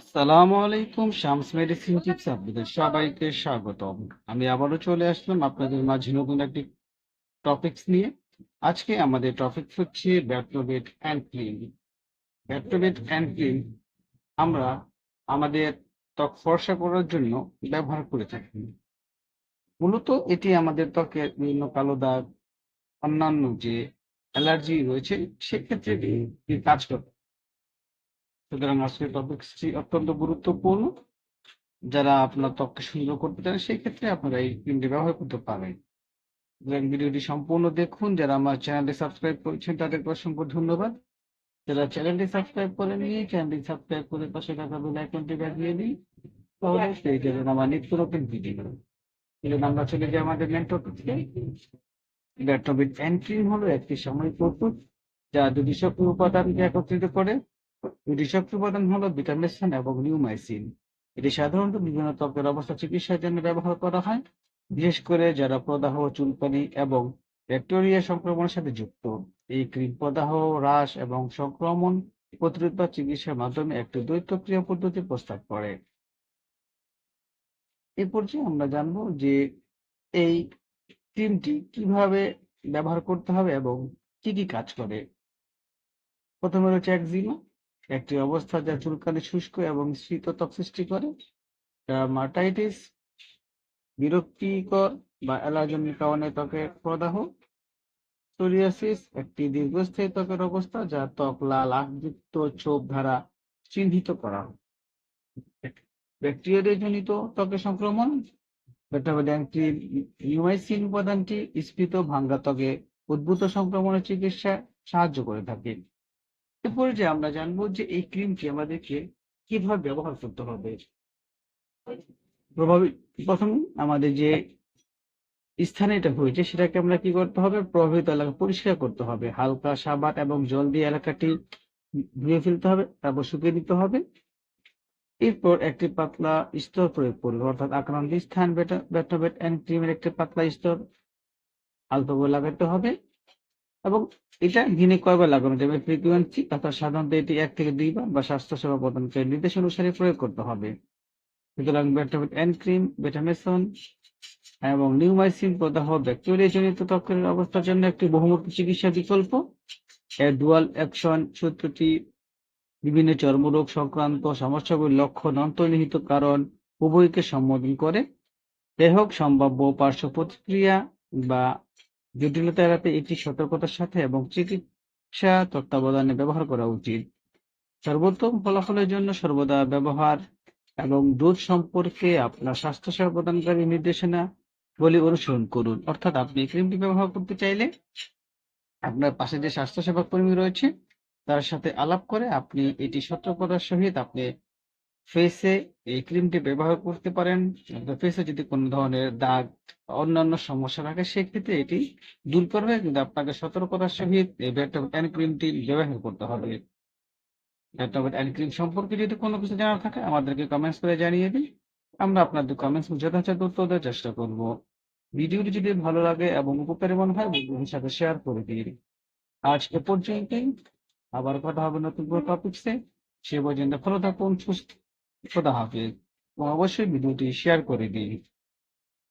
আসসালামু আলাইকুম, Shams medicine tips আপনাদের সবাইকে আমি আবারও চলে আসলাম আপনাদের মাঝে নতুন একটি টপিকস নিয়ে। আজকে আমাদের টপিক হচ্ছে ব্যাট্রোবেট অ্যান্ড ক্লিন ব্যাট্রোবেট অ্যান্ড ক্লিন আমরা আমাদের ত্বক ফর্সা করার জন্য ব্যবহার করে থাকি। মূলত এটি আমাদের ত্বকের বিভিন্ন কালো দাগ, অন্যান্য যে অ্যালার্জি রয়েছে, সেক্ষেত্রে কাজ করে। সুতরাং আজকের টপিকসটি অত্যন্ত গুরুত্বপূর্ণ। যারা আপনার ত্বককে সুন্দর করতে চান, সেই ক্ষেত্রে আপনারা এই ক্রিমটি ব্যবহার করতে পারেন। সুতরাং ভিডিওটি সম্পূর্ণ দেখুন। যারা আমার চ্যানেলটি সাবস্ক্রাইব করেছেন, তাদেরকে অসংখ্য ধন্যবাদ। যারা চ্যানেলটি সাবস্ক্রাইব করে নিয়ে চ্যানেলটি সাবস্ক্রাইব করে পাশে থাকা বেল আইকনটি বাজিয়ে দিই তাহলে পেয়ে যাবেন আমার নিত্য নতুন ভিডিও এজন্য আমরা চলে যাই আমাদের মেন টপিকে ব্যাট্রোবিট অ্যান্ট্রিন হলো একটি সাময়িক ওষুধ যা দুটি শক্তি উপাদানকে একত্রিত করে। শক্তি উপাদান হলো ভিটামিন এবং নিউমাইসিন। এটি সাধারণত বিভিন্ন ত্বকের অবস্থা চিকিৎসার জন্য ব্যবহার করা হয়, বিশেষ করে যারা প্রদাহ, চুলকানি এবং ব্যাকটেরিয়া সংক্রমণের সাথে যুক্ত। এই ক্রিম প্রদাহ, হ্রাস এবং সংক্রমণ প্রতিরোধ বা চিকিৎসার মাধ্যমে একটি দ্বৈত ক্রিয়া পদ্ধতি প্রস্তাব করে। এ পর্যায়ে আমরা জানব যে এই ক্রিমটি কীভাবে ব্যবহার করতে হবে এবং কি কি কাজ করে। প্রথমে রয়েছে একজিমা একটি অবস্থা যা চুলকানি শুষ্ক এবং শীত ত্বক সৃষ্টি করে মার্টাইটিস, বিরক্তিকর বা অ্যালার্জেনের কারণে ত্বকের প্রদাহ, সোরিয়াসিস, একটি দীর্ঘস্থায়ী ত্বকের অবস্থা যা ত্বক লাল আঁশযুক্ত ছোপ দ্বারা চিহ্নিত করা ব্যাকটেরিয়া জনিত ত্বকের সংক্রমণ উপাদানটি স্ফীত ভাঙ্গা ত্বকে উদ্ভূত সংক্রমণের চিকিৎসায় সাহায্য করে থাকে। এরপরে যে আমরা জানব যে এই ক্রিমটি আমাদেরকে কীভাবে ব্যবহার করতে হবে। প্রভাবিত প্রথম আমাদের যে স্থানে এটা হয়েছে সেটাকে আমরা কি করতে হবে? প্রভাবিত এলাকা পরিষ্কার করতে হবে। হালকা সাবান এবং জল দিয়ে এলাকাটি ধুয়ে ফেলতে হবে, তারপর শুকিয়ে দিতে হবে। এরপর একটি পাতলা স্তর প্রয়োগ করবে, অর্থাৎ আক্রান্ত স্থান বেটা বেটাবেট অ্যান্ড ক্রিমের একটি পাতলা স্তর আলতো লাগাতে হবে। এবং এটা দিনে কয়বার লাগানো যাবে? ফ্রিকুয়েন্সি অর্থাৎ সাধারণত এটি এক থেকে দুইবার বা স্বাস্থ্যসেবা প্রদানকারী নির্দেশ অনুসারে প্রয়োগ করতে হবে। সুতরাং বেটাবেট অ্যান্ড ক্রিম বেটামেসন এবং নিউমাইসিন প্রদাহ ব্যাকটেরিয়া জনিত ত্বকের অবস্থার জন্য একটি বহুমুখী চিকিৎসা বিকল্প। এর ডুয়াল অ্যাকশন সূত্রটি বিভিন্ন চর্মরোগ সংক্রান্ত সমস্যাগুলির লক্ষণ, অন্তর্নিহিত কারণ উভয়কে সম্বোধন করে। যাই হোক সম্ভাব্য পার্শ্ব প্রতিক্রিয়া বা জটিলতা এড়াতে এটি সতর্কতার সাথে এবং চিকিৎসা তত্ত্বাবধানে ব্যবহার করা উচিত। সর্বোত্তম ফলাফলের জন্য সর্বদা ব্যবহার এবং দুধ সম্পর্কে আপনার স্বাস্থ্যসেবা প্রদানকারী নির্দেশনা বলে অনুসরণ করুন। অর্থাৎ আপনি ক্রিমটি ব্যবহার করতে চাইলে আপনার পাশে যে স্বাস্থ্যসেবা কর্মী রয়েছে, তার সাথে আলাপ করে আপনি এটি সতর্কতার সহিত আপনি ফেসে এই ক্রিমটি ব্যবহার করতে পারেন। ফেসে যদি কোনো ধরনের দাগ অন্যান্য সমস্যা থাকে, সেক্ষেত্রে এটি দূর করবে কিন্তু আপনাকে সতর্কতার সহিত এই ব্যাটাবেট ক্রিমটি ব্যবহার করতে হবে। ব্যাটাবেট ক্রিম সম্পর্কে যদি কোনো কিছু জানা থাকে, আমাদেরকে কমেন্টস করে জানিয়ে দিন। আমরা আপনাদের কমেন্টস যথাযথ উত্তর দেওয়ার চেষ্টা করব। ভিডিওটি যদি ভালো লাগে এবং উপকারী মনে হয়, বন্ধুদের সাথে শেয়ার করে দিন। আজ এ পর্যন্তই। আবার কথা হবে নতুন কোনো টপিকসে সে পর্যন্ত ভালো থাকুন, সুস্থ খোদা হাফেজ। এবং অবশ্যই ভিডিওটি শেয়ার করে দিন।